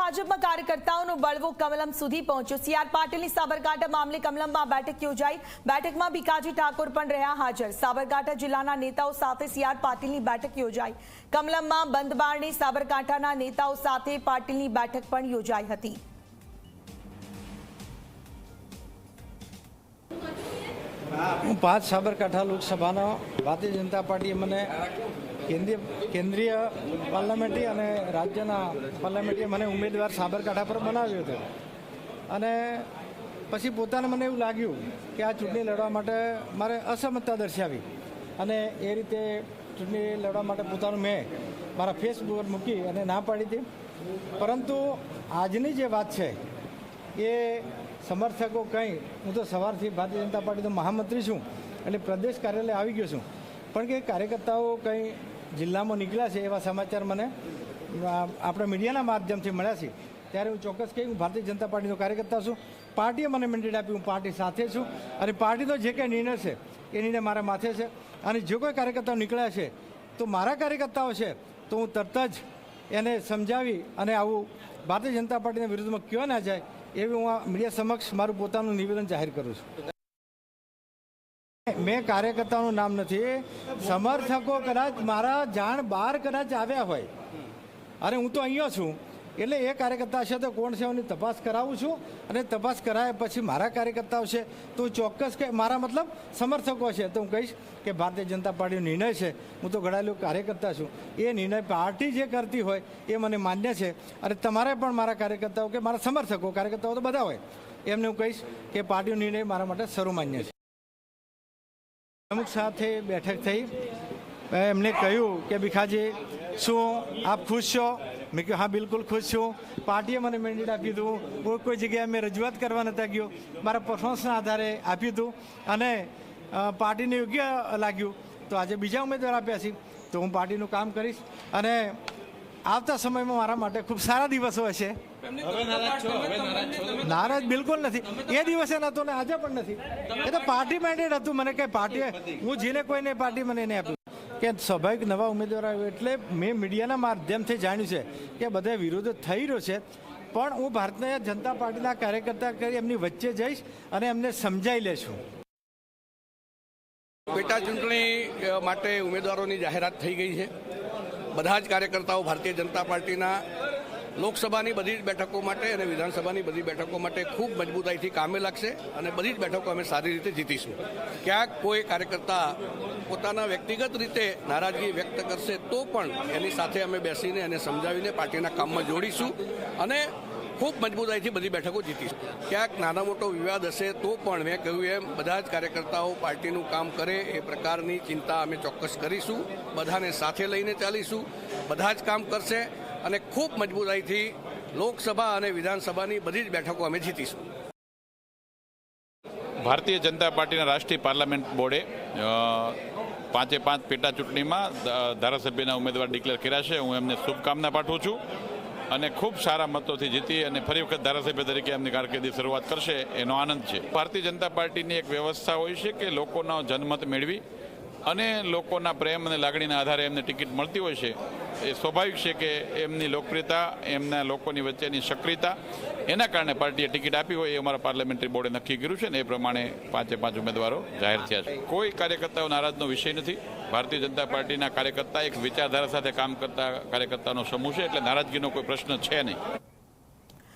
ભાજપમાં કાર્યકર્તાઓનો બળવો કમલમ સુધી પહોંચ્યો. સીઆર પાટીલની સાબરકાંઠા મામલે કમલમમાં બેઠક યોજાઈ. બેઠકમાં ભીકાજી ઠાકોર પણ રહ્યા હાજર. સાબરકાંઠા જિલ્લાના નેતાઓ સાથે સીઆર પાટીલની બેઠક યોજાઈ. કમલમમાં બંધબારણી સાબરકાંઠાના નેતાઓ સાથે પાટીલની બેઠક પણ યોજાઈ હતી. હું પાંચ સાબરકાંઠા લોકસભાનો ભારતીય જનતા પાર્ટીએ મને કેન્દ્રીય કેન્દ્રીય પાર્લામેન્ટરી અને રાજ્યના પાર્લામેન્ટરીએ મને ઉમેદવાર સાબરકાંઠા પર બનાવ્યો હતો. અને પછી પોતાને મને એવું લાગ્યું કે આ ચૂંટણી લડવા માટે મારે અસમતા દર્શાવી અને એ રીતે ચૂંટણી લડવા માટે પોતાનું મેં મારા ફેસબુક પર મૂકી અને ના પાડી હતી. પરંતુ આજની જે વાત છે, એ સમર્થકો કંઈ, હું તો સવારથી ભારતીય જનતા પાર્ટીનો મહામંત્રી છું, એટલે પ્રદેશ કાર્યાલય આવી ગયો છું. પણ કે કાર્યકર્તાઓ કંઈ જિલ્લામાં નીકળ્યા છે એવા સમાચાર મને આપણા મીડિયાના માધ્યમથી મળ્યા છે. ત્યારે હું ચોક્કસ કહી, હું ભારતીય જનતા પાર્ટીનો કાર્યકર્તા છું. પાર્ટીએ મને મેન્ડેટ આપ્યું હું પાર્ટી સાથે છું. અને પાર્ટીનો જે કંઈ નિર્ણય છે, એ નિર્ણય મારા માથે છે. અને જો કોઈ કાર્યકર્તાઓ નીકળ્યા છે, તો મારા કાર્યકર્તાઓ છે, તો હું તરત જ એને સમજાવી અને આવું ભારતીય જનતા પાર્ટીના વિરુદ્ધમાં કયો ના જાય, એવી હું આ મીડિયા સમક્ષ મારું પોતાનું નિવેદન જાહેર કરું છું. મેં કાર્યકર્તાનું નામ નથી. સમર્થકો કદાચ મારા જાણ બહાર કદાચ આવ્યા હોય. અને હું તો અહીંયા છું. એટલે એ કાર્યકર્તા છે તો કોણ છે એની તપાસ કરાવું છું. અને તપાસ કરાયા પછી મારા કાર્યકર્તાઓ છે, તો ચોક્કસ કે મારા મતલબ સમર્થકો છે. તો હું કહીશ કે ભારતીય જનતા પાર્ટીનો નિર્ણય છે. હું તો ઘડાયેલો કાર્યકર્તા છું. એ નિર્ણય પાર્ટી જે કરતી હોય એ મને માન્ય છે. અને તમારે પણ મારા કાર્યકર્તાઓ કે મારા સમર્થકો કાર્યકર્તાઓ તો બધા હોય. એમને હું કહીશ કે પાર્ટીનો નિર્ણય મારા માટે સર્વમાન્ય છે. અમુક સાથે બેઠક થઈ. એમને કહ્યું કે, ભીખાજી, શું આપ ખુશ છો? મેં કહ્યું, હા, બિલકુલ ખુશ છું. પાર્ટીએ મને મેન્ડેટ આપ્યું હતું કોઈ કોઈ જગ્યાએ મેં રજૂઆત કરવા નતા ગયો. મારા પરફોર્મન્સના આધારે આપ્યું હતું અને પાર્ટીને યોગ્ય લાગ્યું. તો આજે બીજા ઉમેદવાર આપ્યા છે. તો હું પાર્ટીનું કામ કરીશ. અને આવતા સમયમાં મારા માટે ખૂબ સારા દિવસો હશે. નારાજ બિલકુલ નથી. એ દિવસે નતો ને આજે પણ નથી. એ તો પાર્ટી માઇન્ડેડ હતું. મને કઈ પાર્ટીએ હું જેને કોઈને પાર્ટી મને એને આપ્યું કે સ્વાભાવિક નવા ઉમેદવાર આવ્યો એટલે મેં મીડિયાના માધ્યમથી જાણ્યું છે કે બધા વિરોધ થઈ રહ્યો છે. પણ હું ભારતીય જનતા પાર્ટીના કાર્યકર્તા કરી એમની વચ્ચે જઈશ અને એમને સમજાવી લેશું. પેટા ચૂંટણી માટે ઉમેદવારોની જાહેરાત થઈ ગઈ છે. બધા જ કાર્યકર્તાઓ ભારતીય જનતા પાર્ટીના લોકસભાની બધી જ બેઠકો માટે અને વિધાનસભાની બધી બેઠકો માટે ખૂબ મજબૂતાઈથી કામે લાગશે અને બધી જ બેઠકો અમે સારી રીતે જીતીશું. ક્યાંક કોઈ કાર્યકર્તા પોતાના વ્યક્તિગત રીતે નારાજગી વ્યક્ત કરશે તો પણ એની સાથે અમે બેસીને એને સમજાવીને પાર્ટીના કામમાં જોડીશું અને ખૂબ મજબૂતાઈથી બધી બેઠકો જીતીશું. ક્યાંક નાનો મોટો વિવાદ હશે તો પણ મેં કહ્યું એમ, બધા જ કાર્યકર્તાઓ પાર્ટીનું કામ કરે એ પ્રકારની ચિંતા અમે ચોક્કસ કરીશું. બધાને સાથે લઈને ચાલીશું. બધા જ કામ કરશે. અને ખૂબ મજબૂતાઈથી લોકસભા અને વિધાનસભાની બધી જ બેઠકો અમે જીતીશું. ભારતીય જનતા પાર્ટીના રાષ્ટ્રીય પાર્લામેન્ટ બોર્ડે પાંચે પાંચ પેટા ચૂંટણીમાં ધારાસભ્યના ઉમેદવાર ડિક્લેર કર્યા છે. હું એમને શુભકામના પાઠવું છું અને ખૂબ સારા મતોથી જીતી અને ફરી વખત ધારાસભ્ય તરીકે એમની કારકિર્દી શરૂઆત કરશે એનો આનંદ છે. ભારતીય જનતા પાર્ટીની એક વ્યવસ્થા હોય છે કે લોકોનો જનમત મેળવી અને લોકોના પ્રેમ અને લાગણીના આધારે એમને ટિકિટ મળતી હોય છે. એ સ્વાભાવિક છે કે એમની લોકપ્રિયતા, એમના લોકોની વચ્ચેની સક્રિયતા, એના કારણે પાર્ટીએ ટિકિટ આપી હોય એ અમારા પાર્લામેન્ટરી બોર્ડે નક્કી કર્યું છે ને એ પ્રમાણે પાંચે પાંચ ઉમેદવારો જાહેર થયા છે. કોઈ કાર્યકર્તાઓ નારાજનો વિષય નથી. ભારતીય જનતા પાર્ટીના કાર્યકર્તા એક વિચારધારા સાથે કામ કરતા કાર્યકર્તાનો સમૂહ છે એટલે નારાજગીનો કોઈ પ્રશ્ન છે નહીં.